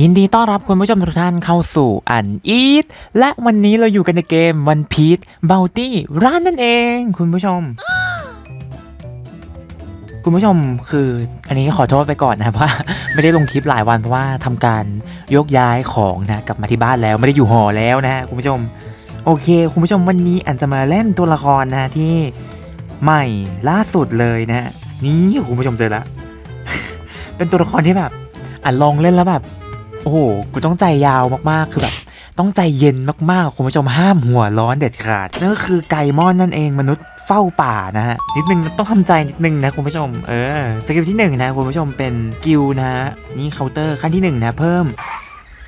ยินดีต้อนรับคุณผู้ชมทุกท่านเข้าสู่อันอีทและวันนี้เราอยู่กันในเกมวันพีทเบลตี้ร้านนั่นเอง คุณผู้ชม คุณผู้ชมคืออันนี้ขอโทษไปก่อนนะครับว่า ไม่ได้ลงคลิปหลายวันเพราะว่าทำการยกย้ายของนะกลับมาที่บ้านแล้วไม่ได้อยู่หอแล้วนะ คุณผู้ชม โอเค คุณผู้ชมวันนี้อันจะมาเล่นตัวละครนะที่ใหม่ล่าสุดเลยนะนี่คุณผู้ชมเจอแล้วเป็นตัวละครที่แบบอ่านลองเล่นแล้วแบบ โอ้โหกูต้องใจยาวมากๆ คือแบบ ต้องใจเย็นมากๆ คุณผู้ชมห้ามหัวร้อนเด็ดขาดนั่นก็คือไก่มอนนั่นเองมนุษย์เฝ้าป่านะฮะนิดนึงต้องทำใจนิดนึงนะคุณผู้ชม เออสกิลที่หนึ่งนะคุณผู้ชมเป็นกิลนะฮะนี่เคาน์เตอร์ขั้นที่หนึ่งนะเพิ่ม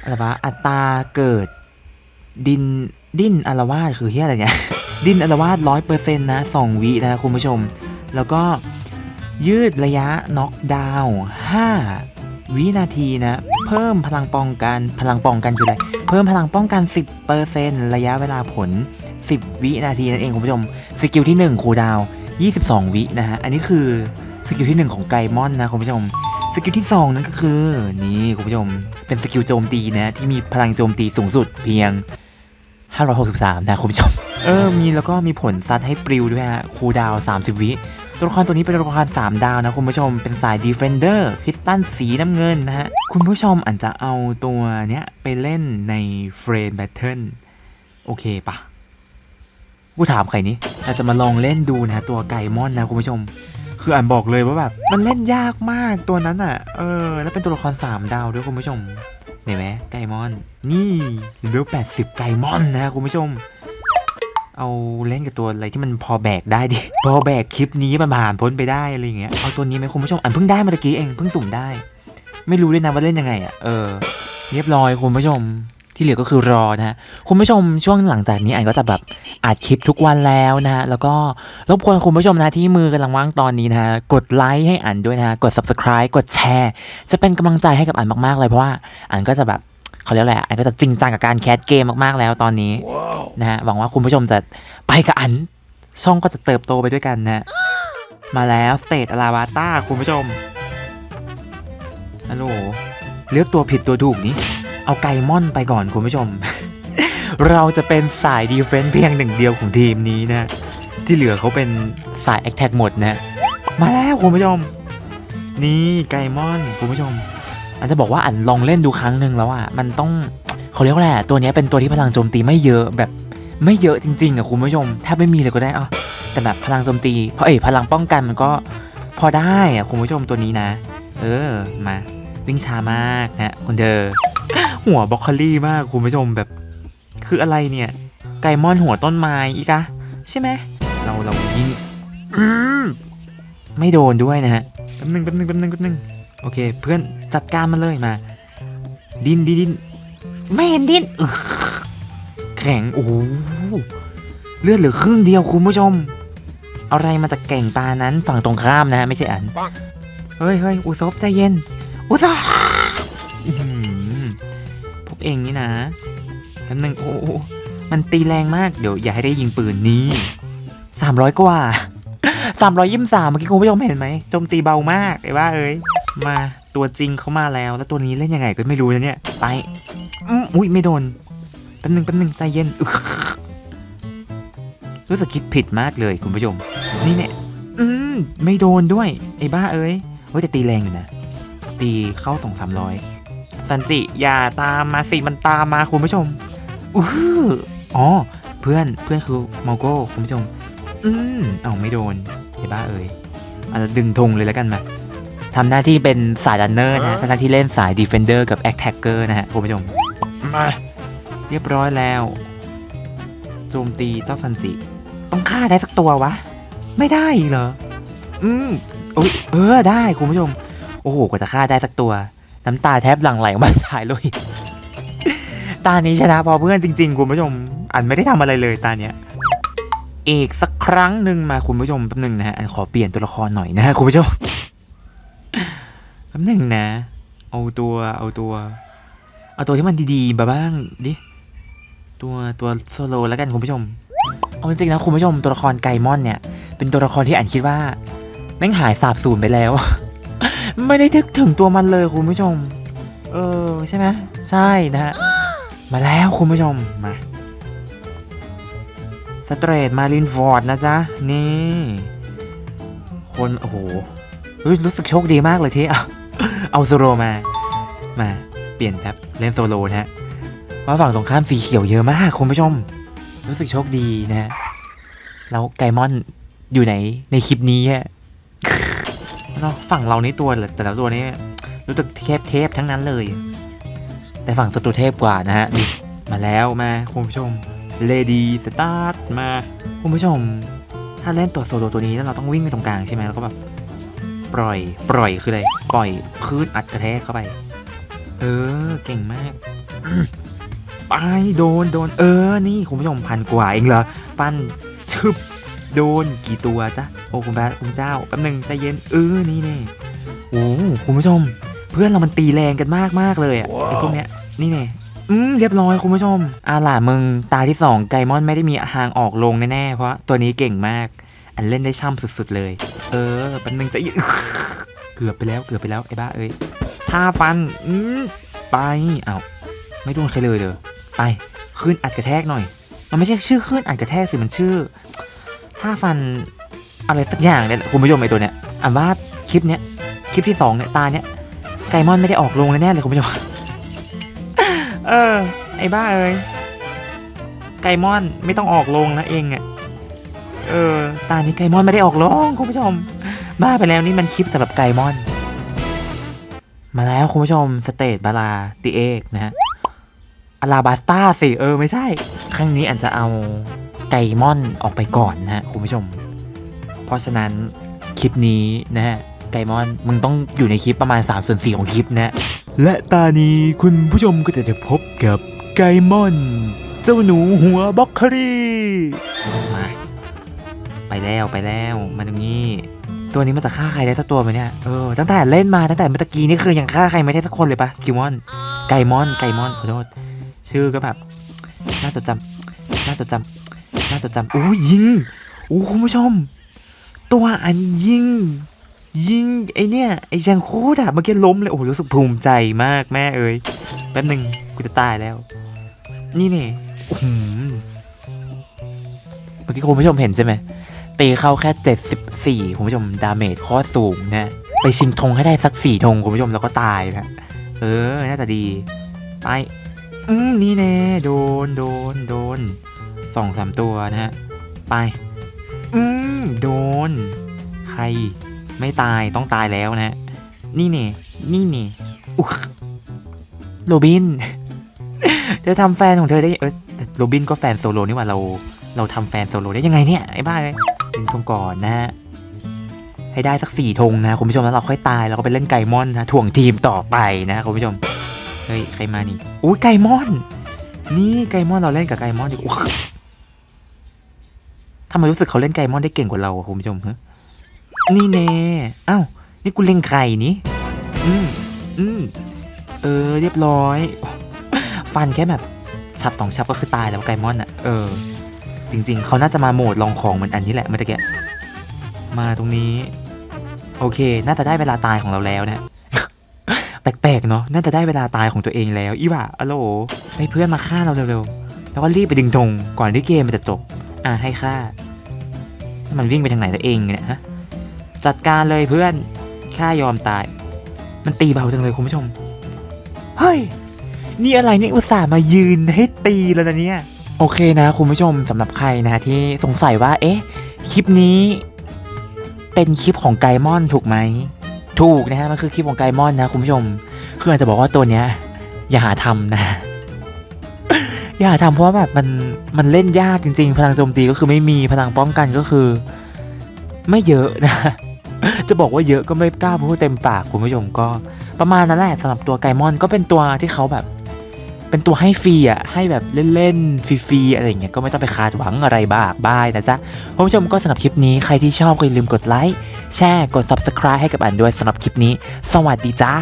อะไรวะอัตราเกิด ดินดิ้นอารวาสคือเฮียอะไรเนี่ยดิ้นอารวาสร้อยเปอร์เซ็นต์นะสองวินะคุณผู้ชม แล้วก็ยืดระยะน็อกดาวน์ห้ วินาทีนะ เพิ่มพลังป้องกันพลังป้องกันคืออะไร เพิ่มพลังป้องกัน 10%ระยะเวลาผล 10 วินาทีนั่นเองคุณผู้ชม สกิลที่ 1 คูดาว 22 วินะฮะ อันนี้คือสกิลที่ 1 ของไกมอนนะคุณผู้ชม สกิลที่ 2 นั่นก็คือ นี่คุณผู้ชม เป็นสกิลโจมตีนะที่มีพลังโจมตีสูงสุดเพียง 563 นะคุณผู้ชม เออ มีแล้วก็มีผลซัดให้ปลิวด้วยฮะ คูดาว 30 วิ ตัวละครตัวนี้เป็นตัวละคร3 ดาวนะคุณผู้ชมเป็นสาย Defender คริสตัลสีน้ำเงินนะฮะ คุณผู้ชมอาจจะเอาตัวเนี้ยไปเล่นในเฟรนแบทเทิลโอเคปะกูถามใครนี้อาจจะมาลองเล่นดูนะตัวไก่มอนนะคุณผู้ชม คืออ่านบอกเลยว่าแบบมันเล่นยากมากตัวนั้นอะ เออ แล้วเป็นตัวละคร3ดาวด้วยคุณผู้ชมเห็นไหมไก่มอน นี่เลเวล80 ไก่มอนนะคุณผู้ชม เอาเล่นกับตัวอะไรที่มันพอแบกได้ดิ พอแบกคลิปนี้มันผ่านพ้นไปได้อะไรอย่างเงี้ย เอาตัวนี้ไหมคุณผู้ชม อันเพิ่งได้เมื่อกี้เอง เพิ่งสุ่มได้ ไม่รู้ด้วยนะว่าเล่นยังไงอะ เออ เรียบร้อยคุณผู้ชม ที่เหลือก็คือรอนะฮะ คุณผู้ชมช่วงหลังจากนี้อันก็จะแบบอัดคลิปทุกวันแล้วนะฮะ แล้วก็รบกวนคุณผู้ชมนะที่มือกำลังว่างตอนนี้นะฮะ กดไลค์ให้อันด้วยนะฮะ กด subscribe กดแชร์ จะเป็นกำลังใจให้กับอันมากๆเลยเพราะว่าอันก็จะแบบ เขาเรียกอะไรอะอันก็จะจริงจังกับการแคสเกมมากๆแล้วตอนนี้นะฮะหวังว่าคุณผู้ชมจะไปกับอัน ช่องก็จะเติบโตไปด้วยกันนะมาแล้วสเตทอลาวาต้าคุณผู้ชมฮัลโหลเลือกตัวผิดตัวถูกนี้ เอาไกมอนไปก่อนคุณผู้ชม เราจะเป็นสายดีเฟนส์เพียงหนึ่งเดียวของทีมนี้นะ ที่เหลือเขาเป็นสายแอคแท็กหมดนะ มาแล้วคุณผู้ชม นี่ไกมอนคุณผู้ชม อันจะบอกว่าอันลองเล่นดูครั้งหนึ่งแล้วอะมันต้องเขาเรียกว่าอะไรอะตัวนี้เป็นตัวที่พลังโจมตีไม่เยอะแบบไม่เยอะจริงๆอะคุณผู้ชมแทบไม่มีเลยก็ได้อะแต่แบบพลังโจมตีเพราะเอ้พลังป้องกันมันก็พอได้อะคุณผู้ชมตัวนี้นะ เออมาวิ่งช้ามากนะคุณเดอหัวบล็อกโคลี่มากคุณผู้ชมแบบ คืออะไรเนี่ย ไก่มอนหัวต้นไม้อีกอะใช่ไหมเราเรายิงอืมไม่โดนด้วยนะฮะแป๊บนึงแป๊บนึงแป๊บนึงแป๊บนึง โอเค เพื่อนจัดการมันเลยมา ดินดินดินไม่เห็นดินแข็งโอ้เลือดเหลือครึ่งเดียวคุณผู้ชม อะไรมาจากแก่งปลานั้นฝั่งตรงข้ามนะฮะไม่ใช่อัน เฮ้ยเฮ้ยอุซบใจเย็น อุซบพวกเองนี่นะแป๊บนึงโอ้มันตีแรงมาก เดี๋ยวอย่าให้ได้ยิงปืนนี้สามร้อยกว่าสามร้อยยี่สิบสามเมื่อกี้คุณผู้ชมเห็นไหมโจมตีเบามากไอ้ว่าเอ้ย มาตัวจริงเขามาแล้ว แล้วตัวนี้เล่นยังไงก็ไม่รู้นะเนี่ยไปอืมอุ้ยไม่โดนแป๊บนึงแป๊บนึงใจเย็นอึกรู้สึกคิดผิดมากเลยคุณผู้ชมนี่เนี่ยอืมไม่โดนด้วย ไอ้บ้าเอ้ยเฮ้ยแต่ตีแรงอยู่นะ ตีเข้าสองสามร้อยสันจิอย่าตามมาสิมันตามมาคุณผู้ชมอื้ออ๋อเพื่อนเพื่อนคือมอโก้คุณผู้ชม อืมเอาไม่โดนไอ้บ้าเอ้ยอาจจะดึงธงเลยแล้วกันมา ทำหน้าที่เป็นสายดันเนอร์นะฮะทำหน้าที่เล่นสายดีเฟนเดอร์กับแอคแท็กเกอร์นะฮะคุณผู้ชมมาเรียบร้อยแล้วโจมตีเจ้าซันจิต้องฆ่าได้สักตัววะ ไม่ได้อีกเหรอ อืมโอ้ยเออได้คุณผู้ชม โอ้โหกว่าจะฆ่าได้สักตัว น้ำตาแทบหลั่งไหลออกมาถ่ายเลยตานี้ชนะเพอเพื่อนจริงๆคุณผู้ชม อันไม่ได้ทำอะไรเลยตาเนี้ยอีกสักครั้งหนึ่งมาคุณผู้ชมแป๊บหนึงนะฮะอันขอเปลี่ยนตัวละครหน่อยนะฮะคุณผู้ชมแป๊บหนึ่งนะ เอาตัวเอาตัว เอาตัวที่มันดีๆมาบ้างดิ ตัวตัวโซโลแล้วกันคุณผู้ชม เอาจริงๆนะคุณผู้ชมตัวละครไกมอนเนี่ย เป็นตัวละครที่อันคิดว่า แม่งหายสาบสูญไปแล้ว ไม่ได้ทึกถึงตัวมันเลยคุณผู้ชม เออใช่ไหมใช่นะฮะ มาแล้วคุณผู้ชมมาสเตรทมารินฟอร์ดนะจ๊ะ นี่ คน โอ้โหรู้สึกโชคดีมากเลยที่เอา เอาโซโลมา มาเปลี่ยนแป๊บเล่นโซโลนะฮะว่าฝั่งตรงข้ามสีเขียวเยอะมากคุณผู้ชม รู้สึกโชคดีนะฮะแล้วไกมอนอยู่ไหนในคลิปนี้ฮะเนาะฝั่งเรานี่ตัวแต่ละตัวนี้รู้สึกเทพเทพๆทั้งนั้นเลย แต่ฝั่งศัตรูเทพกว่านะฮะมาแล้วมาคุณผู้ชมเลดี้สตาร์ทมาคุณผู้ชม ถ้าเล่นตัวโซโลตัวนี้แล้วเราต้องวิ่งไปตรงกลางใช่ไหมแล้วก็แบบ ปล่อย ปล่อยคืออะไร ปล่อยคลื่นอัดกระแทกเข้าไป เออ เก่งมากอืมไปโดนโดน เออ นี่คุณผู้ชมพันกว่าเองเหรอ ปั้นชึบโดนกี่ตัวจ๊ะโอ้คุณพระคุณเจ้า แป๊บหนึงใจเย็น เออ นี่เน่โอ้คุณผู้ชม เพื่อนเรามันตีแรงกันมากมากๆเลยอะไอ้พวกเนี้ย นี่เน่อืมเรียบร้อยคุณผู้ชมอาล่ะมึง ตาที่สองไกมอนไม่ได้มีหางออกลงแน่ๆ เพราะตัวนี้เก่งมาก อันเล่นได้ช่ำสุดๆเลย เออป๊บหนึงจเย็นเกือบไปแล้วเกือบไปแล้วไอ้บ้าเอ้ยท่าฟันอืมไปเอ้าไม่โดนใครเลยเด้อไปขึ้นอัดกระแทกหน่อย มันไม่ใช่ชื่อขึ้นอัดกระแทกสิมันชื่อท่าฟันอะไรสักอย่างเนี่ยคุณผู้ชมไอ้ตัวเนี้ยอ่านว่าคลิปเนี้ยคลิปที่สองเนี่ยตาเนี้ยไก่มอนไม่ได้ออกลงแน่เลยคุณผู้ชมเออไอ้บ้าเอ้ยไก่มอนไม่ต้องออกลงนะเองอะ เออ ตานี้ไกมอนไม่ได้ออกลงคุณผู้ชม บ้าไปแล้วนี่มันคลิปสำหรับไกมอน มาแล้วคุณผู้ชมสเตทบาลาติเอกนะฮะอาลาบาสต้าสิเออไม่ใช่ ครั้งนี้อาจจะเอาไกมอนออกไปก่อนนะฮะคุณผู้ชม เพราะฉะนั้นคลิปนี้นะฮะไกมอนมึงต้องอยู่ในคลิปประมาณ3ส่วน4ของคลิปนะและตานี้คุณผู้ชมก็จะได้พบกับไกมอน เจ้าหนูหัวบ็อกครีมา ไปแล้วไปแล้วมาตรงนี้ ตัวนี้มันจะฆ่าใครได้สักตัวไหมเนี่ยเออตั้งแต่เล่นมาตั้งแต่เมื่อกี้นี่คือยังฆ่าใครไม่ได้สักคนเลยปะกิมอนไก่มอนไก่มอนขอโทษชื่อก็แบบน่าจดจำน่าจดจำน่าจดจำโอ้ยยิงโอ้คุณผู้ชม ตัวอันยิงยิงไอเนี่ยไอแชงโคดอะเมื่อกี้ล้มเลยโอ้รู้สึกภูมิใจมากแม่เอ้ยแป๊บหนึ่งกูจะตายแล้ว นี่เนี่ยเมื่อกี้คุณผู้ชมเห็นใช่ไหม ตีเข้าแค่ 74 คุณผู้ชม ดาเมจโคตรสูงนะ ไปชิงธงให้ได้สักสี่ธงคุณผู้ชมแล้วก็ตายนะ เออ น่าจะดี ไป อืม นี่แน่ โดน โดน โดน สองสามตัวนะฮะ ไป อืม โดน ใคร ไม่ตาย ต้องตายแล้วนะ นี่เน่นี่เน่อุ๊ยโรบิน เธอทำแฟนของเธอได้ เออโรบินก็แฟนโซโลนี่ว่าเราเราทำแฟนโซโลได้ยังไงเนี่ย ไอ้บ้าเลย ดึงธงก่อนนะฮะให้ได้สักสี่ธงนะคุณผู้ชมแล้วเราค่อยตายแล้วก็ไปเล่นไก่มอนนะถ่วงทีมต่อไปนะคุณผู้ชมเฮ้ยใครมานี่อุ้ยไก่มอน นี่ไก่มอนเราเล่นกับไก่มอนดิอุ๊ยทำไมรู้สึกเขาเล่นไก่มอนได้เก่งกว่าเราคุณผู้ชมฮะนี่เน่อ้าวนี่กูเล่นใครนี่อืมอืมเออ เรียบร้อย ฟันแค่แบบฉับสองฉับก็คือตายแล้วไก่มอนอะ เออ จริง ๆ เขาน่าจะมาโหมดลองของเหมือนอันนี้แหละเมื่อตะกี้มาตรงนี้ โอเค น่าจะได้เวลาตายของเราแล้วนะแปลกๆเนาะน่าจะได้เวลาตายของตัวเองแล้วอีว่าอะโลให้เพื่อนมาฆ่าเราเร็วๆแล้วก็รีบไปดึงธงก่อนที่เกมมันจะจบอะให้ฆ่าถ้ามันวิ่งไปทางไหนตัวเองเนี่ยฮะจัดการเลยเพื่อนฆ่ายอมตาย มันตีเบาจังเลยคุณผู้ชมเฮ้ยนี่อะไรเนี่ยอุตส่าห์มายืนให้ตีแล้วนะเนี่ย โอเคนะคุณผู้ชมสำหรับใครนะที่สงสัยว่า เอ๊ะ คลิปนี้ เป็นคลิปของไกมอนถูกไหม ถูกนะฮะมันคือคลิปของไกมอนนะคุณผู้ชมคืออาจจะบอกว่าตัวเนี้ย อย่าหาทำนะ อย่าทำเพราะว่าแบบมันมันเล่นยากจริง ๆ พลังโจมตีก็คือไม่มีพลังป้องกันก็คือ ไม่เยอะนะ จะบอกว่าเยอะก็ไม่กล้าพูดเต็มปากคุณผู้ชมก็ ประมาณนั้นแหละสำหรับตัวไกมอนก็เป็นตัวที่เขาแบบ เป็นตัวให้ฟรีอะให้แบบเล่นๆฟรีๆอะไรอย่างเงี้ยก็ไม่ต้องไปคาดหวังอะไรบ้าบายนะจ๊ะคุณผู้ชมก็สำหรับคลิปนี้ใครที่ชอบก็อย่าลืมกดไลค์แชร์กด subscribe ให้กับอันด้วยสำหรับคลิปนี้ สวัสดีจ้า